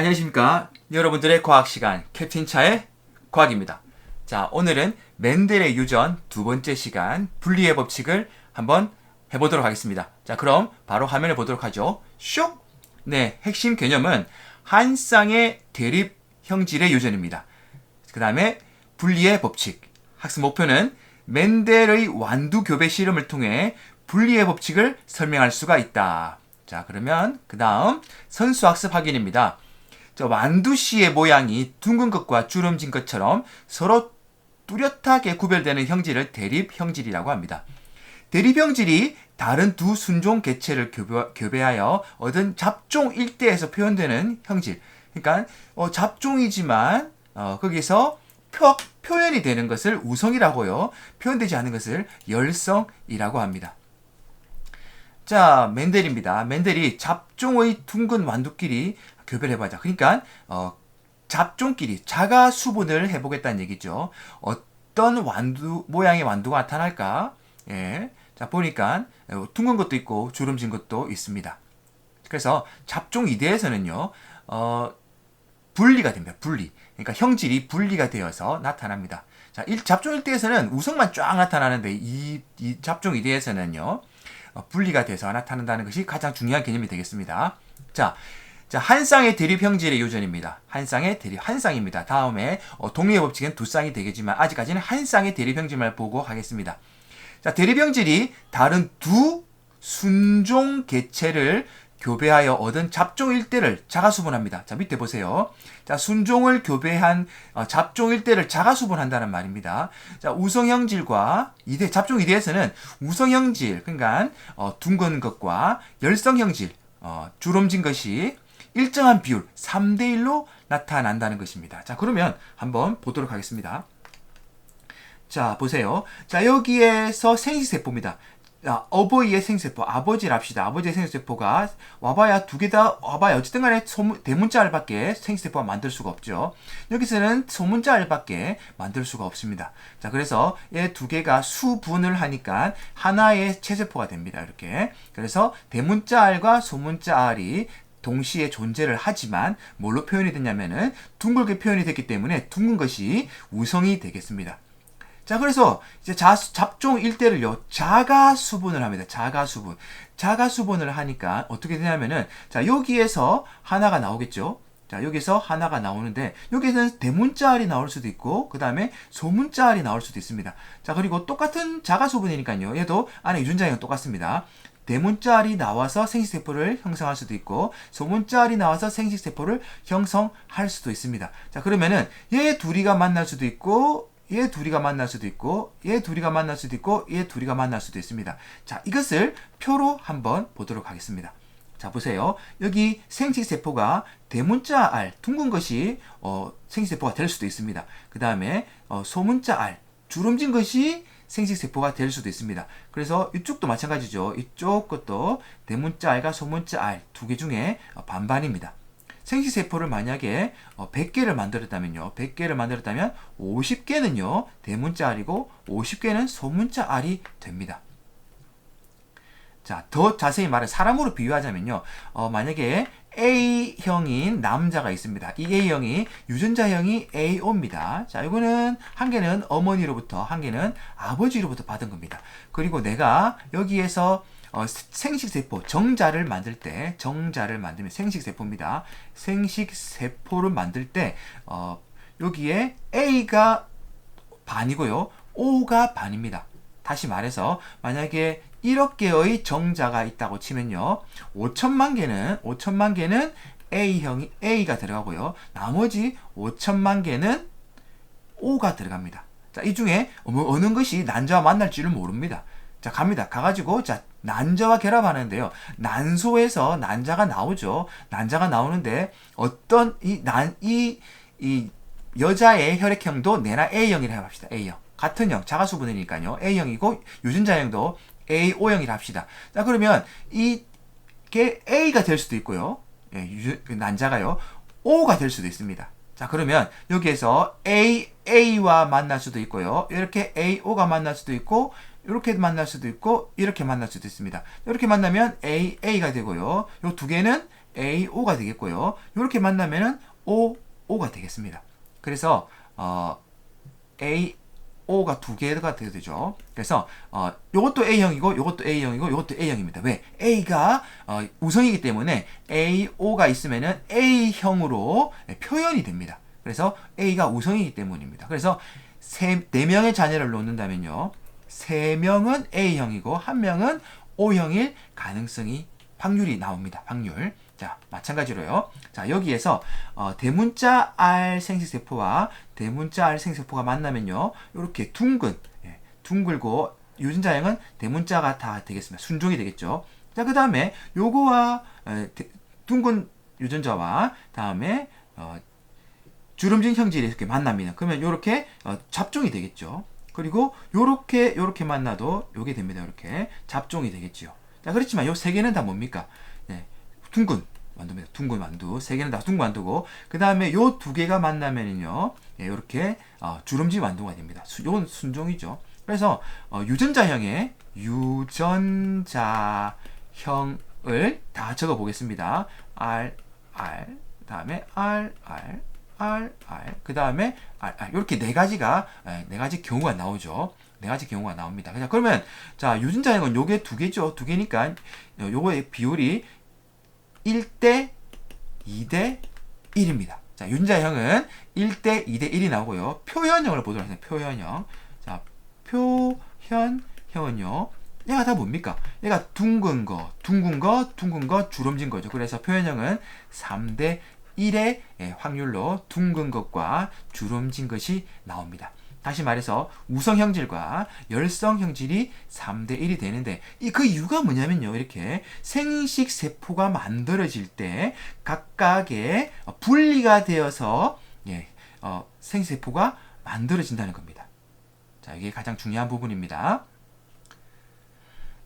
안녕하십니까. 여러분들의 과학 시간, 캡틴 차의 과학입니다. 자, 오늘은 맨델의 유전 두 번째 시간, 분리의 법칙을 한번 해보도록 하겠습니다. 자, 그럼 바로 화면을 보도록 하죠. 슉! 네, 핵심 개념은 한 쌍의 대립 형질의 유전입니다. 그 다음에 분리의 법칙. 학습 목표는 맨델의 완두 교배 실험을 통해 분리의 법칙을 설명할 수가 있다. 자, 그러면 그 다음 선수 학습 확인입니다. 저 완두씨의 모양이 둥근 것과 주름진 것처럼 서로 뚜렷하게 구별되는 형질을 대립 형질이라고 합니다. 대립 형질이 다른 두 순종 개체를 교배, 하여 얻은 잡종 일대에서 표현되는 형질. 그러니까 어, 잡종이지만 어, 거기서 표, 표현이 되는 것을 우성이라고요. 표현되지 않는 것을 열성이라고 합니다. 자, 맨델입니다. 맨델이 잡종의 둥근 완두끼리 교배를 해보자. 그러니까 어, 잡종끼리 자가 수분을 해보겠다는 얘기죠. 어떤 완두 모양의 완두가 나타날까? 예. 자 보니까 어, 둥근 것도 있고 주름진 것도 있습니다. 그래서 잡종 이대에서는요. 어, 분리가 됩니다. 분리. 그러니까 형질이 분리가 되어서 나타납니다. 자, 일, 잡종 일대에서는 우성만 쫙 나타나는데 이, 이 잡종 이대에서는요. 어, 분리가 돼서 나타난다는 것이 가장 중요한 개념이 되겠습니다. 자, 자, 한 쌍의 대립 형질의 요전입니다. 한 쌍의 대립, 한 쌍입니다. 다음에 어, 동리의 법칙은 두 쌍이 되겠지만 아직까지는 한 쌍의 대립 형질만 보고 하겠습니다. 자, 대립 형질이 다른 두 순종 개체를 교배하여 얻은 잡종 일대를 자가수분합니다. 자, 밑에 보세요. 자, 순종을 교배한 어, 잡종 일대를 자가수분한다는 말입니다. 자, 우성형질과 이대, 잡종 이대에서는 우성형질, 그러니까 어, 둥근 것과 열성형질, 어, 주름진 것이 일정한 비율 3대 1로 나타난다는 것입니다. 자, 그러면 한번 보도록 하겠습니다. 자, 보세요. 자, 여기에서 생식세포입니다. 자, 어버이의 생세포, 아버지를 합시다. 아버지의 생세포가 와봐야 두 개 다, 와봐야 어쨌든 간에 소문, 대문자 알밖에 생세포가 만들 수가 없죠. 여기서는 소문자 알밖에 만들 수가 없습니다. 자, 그래서 얘 두 개가 수분을 하니까 하나의 체세포가 됩니다. 이렇게. 그래서 대문자 알과 소문자 알이 동시에 존재를 하지만 뭘로 표현이 됐냐면은 둥글게 표현이 됐기 때문에 둥근 것이 우성이 되겠습니다. 자, 그래서 이제 자, 잡종 일대를요, 자가 수분을 합니다. 자가 수분. 자가 수분을 하니까 어떻게 되냐면은, 자, 여기에서 하나가 나오겠죠? 자, 여기서 하나가 나오는데, 여기에는 대문자 알이 나올 수도 있고, 그 다음에 소문자 알이 나올 수도 있습니다. 자, 그리고 똑같은 자가 수분이니까요. 얘도 안에 유전자형은 똑같습니다. 대문자알이 나와서 생식세포를 형성할 수도 있고 소문자알이 나와서 생식세포를 형성할 수도 있습니다. 자 그러면은 얘 둘이가 만날 수도 있고 얘 둘이가 만날 수도 있고 얘 둘이가 만날 수도 있고 얘 둘이가 만날 수도 있습니다. 자 이것을 표로 한번 보도록 하겠습니다. 자 보세요. 여기 생식세포가 대문자 알 둥근 것이 어, 생식세포가 될 수도 있습니다. 그 다음에 어, 소문자 알 주름진 것이 생식세포가 될 수도 있습니다. 그래서 이쪽도 마찬가지죠. 이쪽 것도 대문자 알과 소문자 알두개 중에 반반입니다. 생식세포를 만약에 100개를 어, 만들었다면요. 100개를 만들었다면 50개는요. 대문자 알이고 50개는 소문자 알이 됩니다. 자, 더 자세히 말해 사람으로 비유하자면요. 어, 만약에 A형인 남자가 있습니다. 이 A형이 유전자형이 AO입니다. 자, 이거는 한 개는 어머니로부터 한 개는 아버지로부터 받은 겁니다. 그리고 내가 여기에서 어, 생식세포, 정자를 만들 때, 정자를 만들면 생식세포입니다. 생식세포를 만들 때, 어, 여기에 A가 반이고요. O가 반입니다. 다시 말해서, 만약에 1억 개의 정자가 있다고 치면요. 5천만 개는 5천만 개는 A형이 A가 들어가고요. 나머지 5천만 개는 O가 들어갑니다. 자, 이 중에 어느 것이 난자와 만날지를 모릅니다. 자, 갑니다. 가가지고, 자, 난자와 결합하는데요. 난소에서 난자가 나오죠. 난자가 나오는데, 어떤, 이, 난, 이, 이, 여자의 혈액형도 내나 A형이라 해봅시다. A형. 같은 형, 자가수분이니까요. A형이고, 유전자형도 AO형이라 합시다. 자, 그러면 이게 A가 될 수도 있고요. 예, 그 난자가요. O가 될 수도 있습니다. 자, 그러면 여기에서 A, A와 만날 수도 있고요. 이렇게 AO가 만날 수도 있고, 이렇게 만날 수도 있고, 이렇게 만날 수도 있습니다. 이렇게 만나면 A, A가 되고요. 이두 개는 AO가 되겠고요. 이렇게 만나면은 OO가 되겠습니다. 그래서 어, AO가 두 개가 되죠. 그래서 어, 요것도 A형이고 요것도 A형이고 요것도 A형입니다. 왜? A가 어, 우성이기 때문에 AO가 있으면은 A형으로 표현이 됩니다. 그래서 A가 우성이기 때문입니다. 그래서 세, 네 명의 자녀를 놓는다면요. 세 명은 A형이고 한 명은 O형일 가능성이 확률이 나옵니다. 확률. 자, 마찬가지로요. 자, 여기에서 어, 대문자 R 생식세포와 대문자 R 생식세포가 만나면요. 이렇게 둥근, 예, 둥글고 유전자형은 대문자가 다 되겠습니다. 순종이 되겠죠. 자, 그 다음에 요거와 에, 대, 둥근 유전자와 다음에 어, 주름진 형질이 이렇게 만납니다. 그러면 이렇게 어, 잡종이 되겠죠. 그리고 요렇게 요렇게 만나도 요게 됩니다. 이렇게 잡종이 되겠지요. 자, 그렇지만 요 세 개는 다 뭡니까? 네, 둥근 만두입니다. 둥근 만두. 세 개는 다 둥근 만두고 그 다음에 요 두 개가 만나면은요, 예, 요렇게 어, 주름진 만두가 됩니다. 수, 요건 순종이죠. 그래서 어, 유전자형의 유전자형을 다 적어 보겠습니다. R R 다음에 R R R, R, 그 다음에 R, R. 이렇게 네 가지가, 네 가지 경우가 나오죠. 네 가지 경우가 나옵니다. 자, 그러면, 자, 유전자형은 요게 두 개죠. 두 개니까, 요거의 비율이 1대 2대 1입니다. 자, 유전자형은 1대 2대 1이 나오고요. 표현형을 보도록 하겠습니다. 표현형. 자, 표현형은요. 얘가 다 뭡니까? 얘가 둥근 거, 둥근 거, 둥근 거, 주름진 거죠. 그래서 표현형은 3대 1의 예, 확률로 둥근 것과 주름진 것이 나옵니다. 다시 말해서 우성 형질과 열성 형질이 3대 1이 되는데 이 그 이유가 뭐냐면요. 이렇게 생식 세포가 만들어질 때 각각의 분리가 되어서 예, 어, 생세포가 만들어진다는 겁니다. 자, 이게 가장 중요한 부분입니다.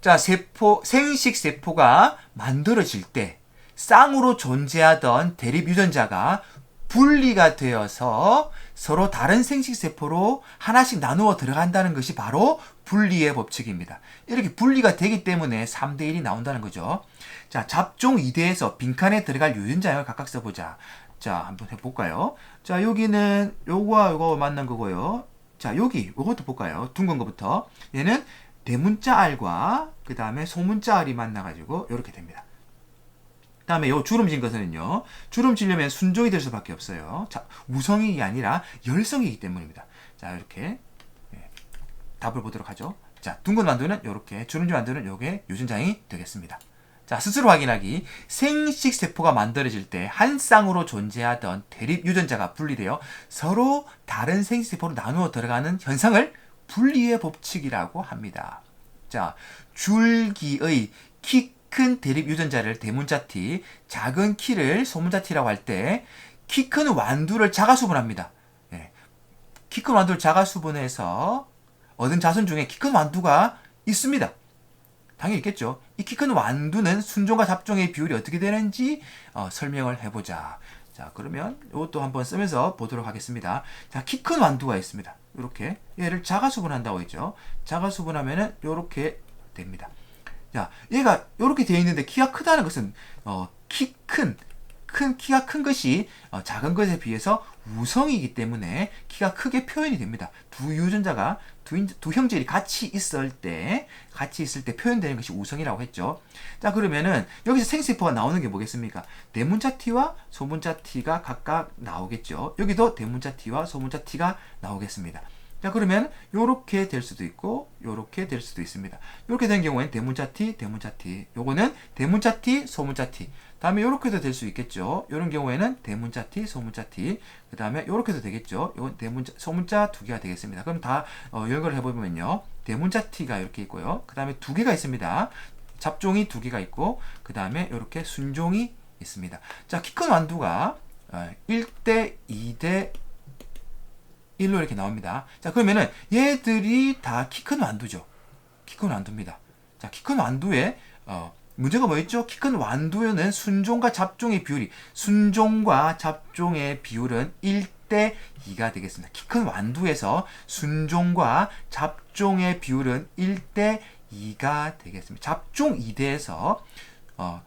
자, 세포 생식 세포가 만들어질 때 쌍으로 존재하던 대립 유전자가 분리가 되어서 서로 다른 생식세포로 하나씩 나누어 들어간다는 것이 바로 분리의 법칙입니다. 이렇게 분리가 되기 때문에 3대1이 나온다는 거죠. 자, 잡종 2대에서 빈칸에 들어갈 유전자형을 각각 써보자. 자, 한번 해볼까요? 자, 여기는 요거와 요거 만난 거고요. 자, 여기 요것도 볼까요? 둥근 거부터. 얘는 대문자 R과 그 다음에 소문자 R이 만나가지고 이렇게 됩니다. 다음에 요 주름진 것은요. 주름지려면 순종이 될 수밖에 없어요. 자, 우성이 아니라 열성이기 때문입니다. 자, 이렇게 예, 답을 보도록 하죠. 자, 둥근 만두는 이렇게, 주름진 만두는 요게 유전장이 되겠습니다. 자, 스스로 확인하기. 생식 세포가 만들어질 때 한 쌍으로 존재하던 대립 유전자가 분리되어 서로 다른 생식 세포로 나누어 들어가는 현상을 분리의 법칙이라고 합니다. 자, 줄기의 키 큰 대립 유전자를 대문자 T, 작은 키를 소문자 T라고 할 때 키 큰 완두를 자가수분합니다. 예. 키큰 완두를 자가수분해서 얻은 자손 중에 키 큰 완두가 있습니다. 당연히 있겠죠. 이 키 큰 완두는 순종과 잡종의 비율이 어떻게 되는지 어, 설명을 해보자. 자, 그러면 이것도 한번 쓰면서 보도록 하겠습니다. 자, 키 큰 완두가 있습니다. 이렇게 얘를 자가수분한다고 했죠. 자가수분하면은 이렇게 됩니다. 야, 얘가 이렇게 되어 있는데 키가 크다는 것은 어, 키 큰, 큰 키가 큰 것이 어, 작은 것에 비해서 우성이기 때문에 키가 크게 표현이 됩니다. 두 유전자가 두, 두 형질이 같이 있을 때 같이 있을 때 표현되는 것이 우성이라고 했죠. 자 그러면은 여기서 생세포가 나오는 게 뭐겠습니까? 대문자 T와 소문자 T가 각각 나오겠죠. 여기도 대문자 T와 소문자 T가 나오겠습니다. 자 그러면 요렇게 될 수도 있고 요렇게 될 수도 있습니다. 요렇게 된 경우에는 대문자 T, 대문자 T. 요거는 대문자 T, 소문자 T. 다음에 요렇게도 될 수 있겠죠. 요런 경우에는 대문자 T, 소문자 T. 그 다음에 요렇게도 되겠죠. 요건 대문자, 소문자 두 개가 되겠습니다. 그럼 다 어, 연결을 해보면요. 대문자 T가 이렇게 있고요. 그 다음에 두 개가 있습니다. 잡종이 두 개가 있고 그 다음에 이렇게 순종이 있습니다. 자, 키 큰 완두가 1대 어, 2대 1로 이렇게 나옵니다. 자, 그러면은 얘들이 다 키 큰 완두죠. 키 큰 완두입니다. 자, 키 큰 완두에 어, 문제가 뭐였죠? 키 큰 완두에는 순종과 잡종의 비율이 순종과 잡종의 비율은 1대 2가 되겠습니다. 키 큰 완두에서 순종과 잡종의 비율은 1대 2가 되겠습니다. 잡종 2대에서 어,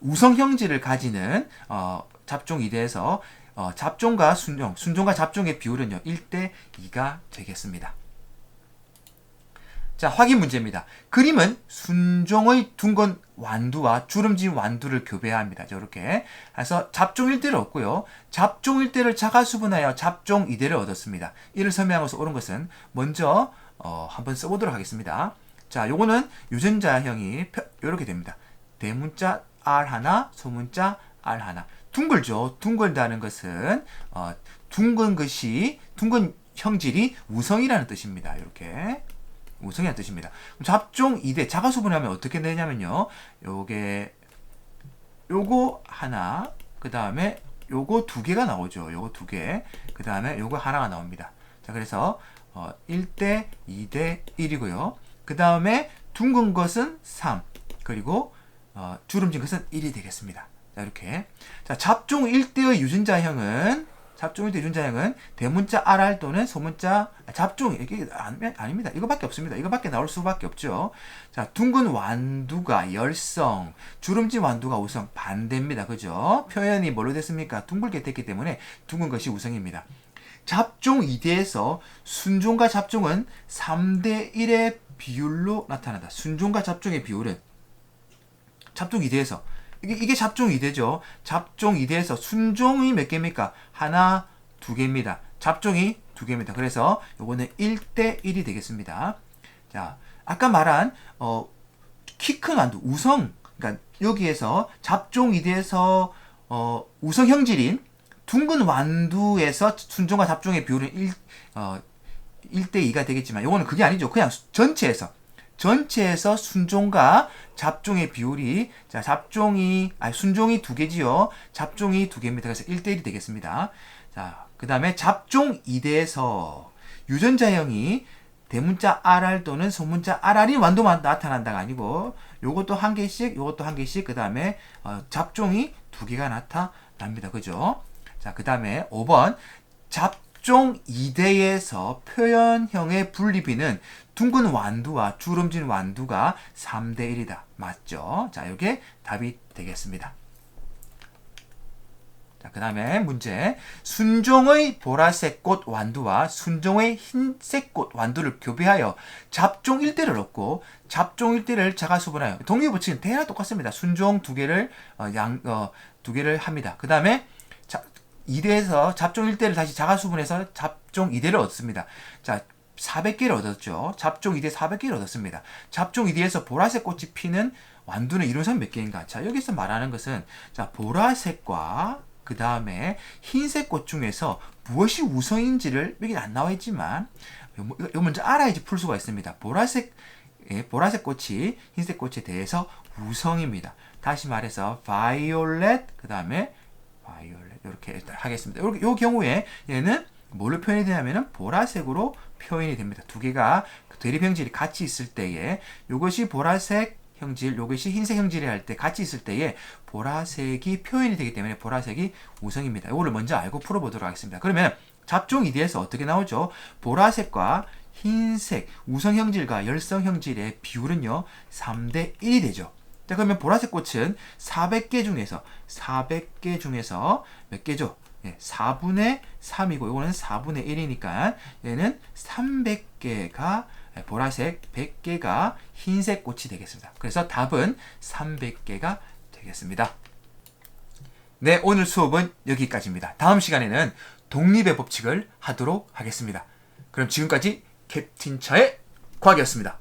우성 형질을 가지는 어, 잡종 이대에서 어, 잡종과 순종, 순종과 잡종의 비율은요 1대 2가 되겠습니다. 자, 확인 문제입니다. 그림은 순종의 둥근 완두와 주름진 완두를 교배합니다. 이렇게. 그래서 잡종 1대를 얻고요. 잡종 1대를 자가수분하여 잡종 2대를 얻었습니다. 이를 설명하면서 옳은 것은 먼저 어, 한번 써보도록 하겠습니다. 자, 요거는 유전자형이 이렇게 됩니다. 대문자 R 하나, 소문자 R 하나. 둥글죠. 둥글다는 것은 어, 둥근 것이 둥근 형질이 우성이라는 뜻입니다. 이렇게. 우성이라는 뜻입니다. 잡종 2대 자가수분하면 어떻게 되냐면요. 요게 요거 하나, 그 다음에 요거 두 개가 나오죠. 요거 두 개. 그 다음에 요거 하나가 나옵니다. 자, 그래서 어, 1대 2대 1이고요. 그 다음에 둥근 것은 3. 그리고 어, 주름진 것은 1이 되겠습니다. 자, 이렇게. 자, 잡종 1대의 유전자형은 잡종 1대 유전자형은 대문자 RR 또는 소문자 잡종 이게 아닙니다. 이거밖에 없습니다. 이거밖에 나올 수밖에 없죠. 자, 둥근 완두가 열성, 주름진 완두가 우성 반대입니다. 그죠? 표현이 뭘로 됐습니까? 둥글게 됐기 때문에 둥근 것이 우성입니다. 잡종 2대에서 순종과 잡종은 3대 1의 비율로 나타난다. 순종과 잡종의 비율은 잡종 2대에서 이게, 이게 잡종 2대죠. 잡종 2대에서 순종이 몇 개입니까? 하나, 두 개입니다. 잡종이 두 개입니다. 그래서 요거는 1대 1이 되겠습니다. 자, 아까 말한 어, 키 큰 완두, 우성, 그러니까 여기에서 잡종 2대에서 어, 우성 형질인 둥근 완두에서 순종과 잡종의 비율은 1, 어, 1대 2가 되겠지만 요거는 그게 아니죠. 그냥 전체에서 전체에서 순종과 잡종의 비율이 자 잡종이 아니 순종이 두 개지요. 잡종이 두 개입니다. 그래서 1대 1이 되겠습니다. 자, 그다음에 잡종 2대에서 유전자형이 대문자 RR 또는 소문자 RR이 완도만 나타난다가 아니고 요것도 한 개씩, 요것도 한 개씩 그다음에 어, 잡종이 두 개가 나타납니다. 그죠? 자, 그다음에 5번 잡 종 2대에서 표현형의 분리비는 둥근 완두와 주름진 완두가 3대 1이다. 맞죠? 자, 이게 답이 되겠습니다. 자, 그 다음에 문제. 순종의 보라색 꽃 완두와 순종의 흰색 꽃 완두를 교배하여 잡종 1대를 얻고 잡종 1대를 자가수분하여 동의 법칙은 대략 똑같습니다. 순종 두 개를 어, 양, 어, 두 개를 합니다. 그 다음에 2대에서 잡종 1대를 다시 자가수분해서 잡종 2대를 얻습니다. 자, 400개를 얻었죠. 잡종 2대 400개를 얻었습니다. 잡종 2대에서 보라색 꽃이 피는 완두는 이론상 몇 개인가? 자, 여기서 말하는 것은 자, 보라색과 그 다음에 흰색 꽃 중에서 무엇이 우성인지를 여기 안 나와 있지만 이거 먼저 알아야지 풀 수가 있습니다. 보라색 예, 보라색 꽃이 흰색 꽃에 대해서 우성입니다. 다시 말해서 violet 그 다음에 이 렇게 하겠습니다. 요, 경우에 얘는 뭘로 표현이 되냐면은 보라색으로 표현이 됩니다. 두 개가 대립 형질이 같이 있을 때에 이것이 보라색 형질, 이것이 흰색 형질이 할 때 같이 있을 때에 보라색이 표현이 되기 때문에 보라색이 우성입니다. 이거를 먼저 알고 풀어보도록 하겠습니다. 그러면 잡종 2D에서 어떻게 나오죠? 보라색과 흰색, 우성 형질과 열성 형질의 비율은요, 3대 1이 되죠. 자, 그러면 보라색 꽃은 400개 중에서, 400개 중에서 몇 개죠? 예, 4분의 3이고 이거는 4분의 1이니까 얘는 300개가 보라색 100개가 흰색 꽃이 되겠습니다. 그래서 답은 300개가 되겠습니다. 네, 오늘 수업은 여기까지입니다. 다음 시간에는 독립의 법칙을 하도록 하겠습니다. 그럼 지금까지 캡틴차의 과학이었습니다.